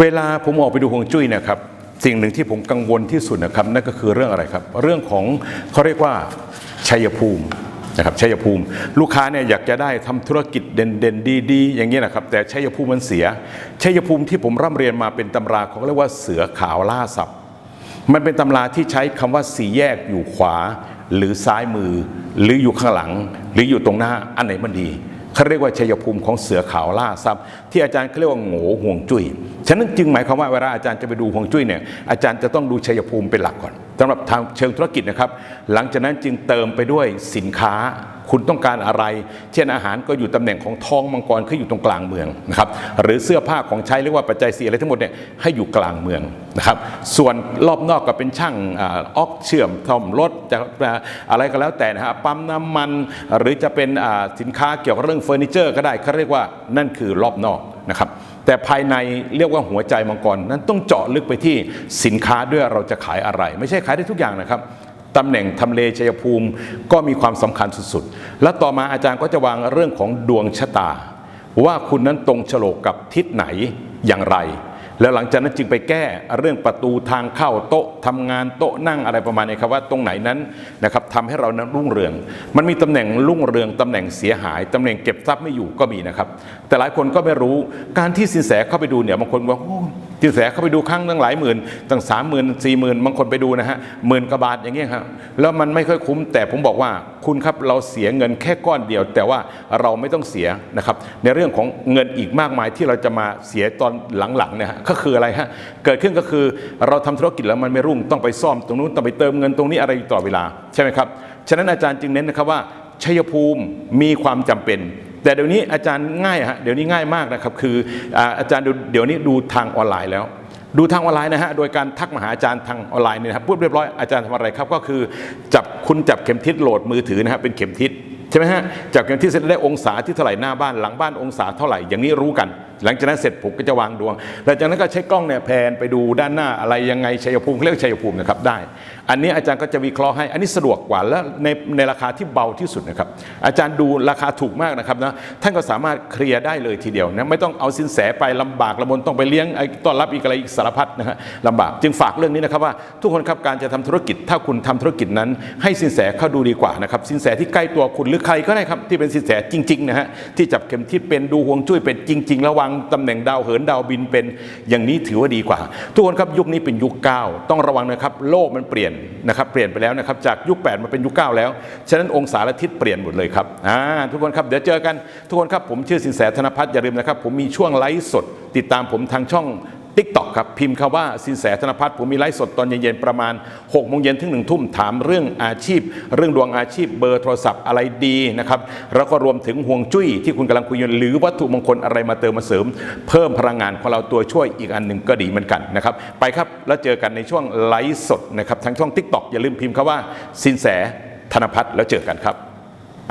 เวลาผมออกไปดูฮวงจุ้ยนะครับสิ่งหนึ่งที่ผมกังวลที่สุดนะครับนั่นก็คือเรื่องอะไรครับ เรื่องของเขาเรียกว่าชัยภูมินะครับชัยภูมิ ลูกค้าเนี่ยอยากจะได้ทำธุรกิจเด่นๆดีๆ อย่างนี้ยนะครับ แต่ชัยภูมิมันเสียชัยภูมิที่ผมร่ำเรียนมาเป็นตำราเขาเรียกว่าเสือขาวล่าสัตว์มันเป็นตำราที่ใช้คำว่าสี่แยกอยู่ขวา หรือซ้ายมือ หรืออยู่ข้างหลัง หรืออยู่ตรงหน้าอันไหนมันดี เขาเรียกว่าชัยภูมิของเสือขาวล่าทรัพย์ ที่อาจารย์เขาเรียกว่าโง่ห่วงจุ้ยฉะนั้นจึงหมายความว่าเวลาอาจารย์จะไปดูห่วงจุ้ยเนี่ยอาจารย์จะต้องดูชัยภูมิเป็นหลักก่อน สำหรับทางเชิงธุรกิจนะครับ หลังจากนั้นจึงเติมไปด้วยสินค้า คุณต้องการอะไร เช่นอาหารก็อยู่ตำแหน่งของทองมังกรคืออยู่ตรงกลางเมืองนะครับหรือเสื้อผ้าของใช้เรียกว่าปัจจัยสี่อะไรทั้งหมดเนี่ยให้อยู่กลางเมืองนะครับ ส่วนรอบนอกก็เป็นช่างอาอกเชื่อมท่อมรถจะอะไรก็แล้วแต่นะฮะปั๊มน้ำมันหรือจะเป็นสินค้าเกี่ยวกับเรื่องเฟอร์นิเจอร์ก็ได้เขาเรียกว่านั่นคือรอบนอกนะครับ แต่ภายในเรียกว่าหัวใจมังกรนั้นต้องเจาะลึกไปที่สินค้าด้วยเราจะขายอะไร ไม่ใช่ขายได้ทุกอย่างนะครับตำแหน่งทำเลชัยภูมิก็มีความสำคัญสุดๆ และต่อมาอาจารย์ก็จะวางเรื่องของดวงชะตา ว่าคุณนั้นตรงโฉลกกับทิศไหนอย่างไร แล้วหลังจากนั้นจึงไปแก้เรื่องประตูทางเข้าโต๊ะทำงานโต๊ะนั่งอะไรประมาณนี้ครับว่าตรงไหนนั้นนะครับทำให้เรานั้นรุ่งเรือง มันมีตำแหน่งรุ่งเรืองตำแหน่งเสียหายตำแหน่งเก็บทรัพย์ไม่อยู่ก็มีนะครับ แต่หลายคนก็ไม่รู้การที่สินแสเข้าไปดูเนี่ยบางคนว่า โอ้สินแสเข้าไปดูครั้งตั้งหลายหมื่นตั้งสามหมื่นสี่หมื่นบางคนไปดูนะฮะหมื่นกว่าบาทอย่างเงี้ยครับแล้วมันไม่ค่อยคุ้มแต่ผมบอกว่าคุณครับเราเสียเงินแค่ก้อนเดียว แต่ว่าเราไม่ต้องเสียนะครับในเรื่องของเงินอีกมากมายที่เราจะมาเสียตอนหลังๆเนี่ยฮะก็คืออะไรฮะเกิดขึ้นก็คือเราทำธุรกิจแล้วมันไม่รุ่งต้องไปซ่อมตรงนู้นต้องไปเติมเงินตรงนี้อะไรอยู่ตลอดเวลาใช่ไหมครับฉะนั้นอาจารย์จึงเน้นนะครับว่าชัยภูมิมีความจำเป็น แต่เดี๋ยวนี้อาจารย์ง่ายฮะเดี๋ยวนี้ง่ายมากนะครับคืออาจารย์เดี๋ยวนี้ดูทางออนไลน์แล้ว ดูทางออนไลน์นะฮะโดยการทักมาหาอาจารย์ทางออนไลน์เนี่ยครับพูดเรียบร้อยอาจารย์ทำอะไรครับก็คือจับคุณจับเข็มทิศโหลดมือถือนะฮะเป็นเข็มทิศใช่ไหมฮะจับเข็มทิศเสร็จได้องศาที่เท่าไหร่หน้าบ้านหลังบ้านองศาเท่าไหร่อย่างนี้รู้กัน หลังจากนั้นเสร็จผมก็จะวางดวงหลังจากนั้นก็ใช้กล้องเนี่ยแพนไปดูด้านหน้าอะไรยังไงชัยภูมิเขาเรียกชัยภูมินะครับได้ อันนี้อาจารย์ก็จะวิเคราะห์ให้ อันนี้สะดวกกว่าและในในราคาที่เบาที่สุดนะครับอาจารย์ดูราคาถูกมากนะครับนะท่านก็สามารถเคลียร์ได้เลยทีเดียวนะไม่ต้องเอาสินแสไปลำบากลำบนต้องไปเลี้ยงไอ้ต้อนรับอีกอะไรอีกสารพัดนะฮะลำบากจึงฝากเรื่องนี้นะครับว่าทุกคนครับการจะทำธุรกิจ ถ้าคุณทำธุรกิจนั้น ให้สินแสเข้าดูดีกว่านะครับสินแสที่ใกล้ตัวคุณหรือใครก็ได้ครับที่เป็นสินแสจริงๆนะฮะที่จับเข็มทิศเป็นดูฮวงจุ้ยเป็นจริง ๆ ระวังตำแหน่งดาวเหินดาวบินเป็นอย่างนี้ถือว่าดีกว่า ทุกคนครับยุคนี้เป็นยุคเก้าต้องระวังนะครับโลกมันเปลี่ยนนะครับเปลี่ยนไปแล้วนะครับจากยุค 8 มาเป็นยุค 9 แล้ว ฉะนั้นองศาและทิศเปลี่ยนหมดเลยครับอ่าทุกคนครับเดี๋ยวเจอกันทุกคนครับผมชื่อสินแสธนพัฒน์อย่าลืมนะครับผมมีช่วงไลฟ์สด ติดตามผมทางช่อง ติ๊กต็อกครับ พิมพ์คำว่าสินแสธนพัฒน์ผมมีไลฟ์สดตอนเย็นๆประมาณ6กโมงเย็นถึงหนึ่งทุ่มถามเรื่องอาชีพ เรื่องดวงอาชีพเบอร์โทรศัพท์อะไรดีนะครับแล้วก็รวมถึงห่วงจุ้ยที่คุณกำลังคุยอยู่หรือวัตถุมงคลอะไรมาเติมมาเสริม เพิ่มพลังงานของเราตัวช่วยอีกอันหนึ่งก็ดีเหมือนกันนะครับไปครับแล้วเจอกันในช่วงไลฟ์สดนะครับทางช่องติ๊กต็อกอย่าลืมพิมพ์คำว่าสินแสธนพัฒน์แล้วเจอกันครับ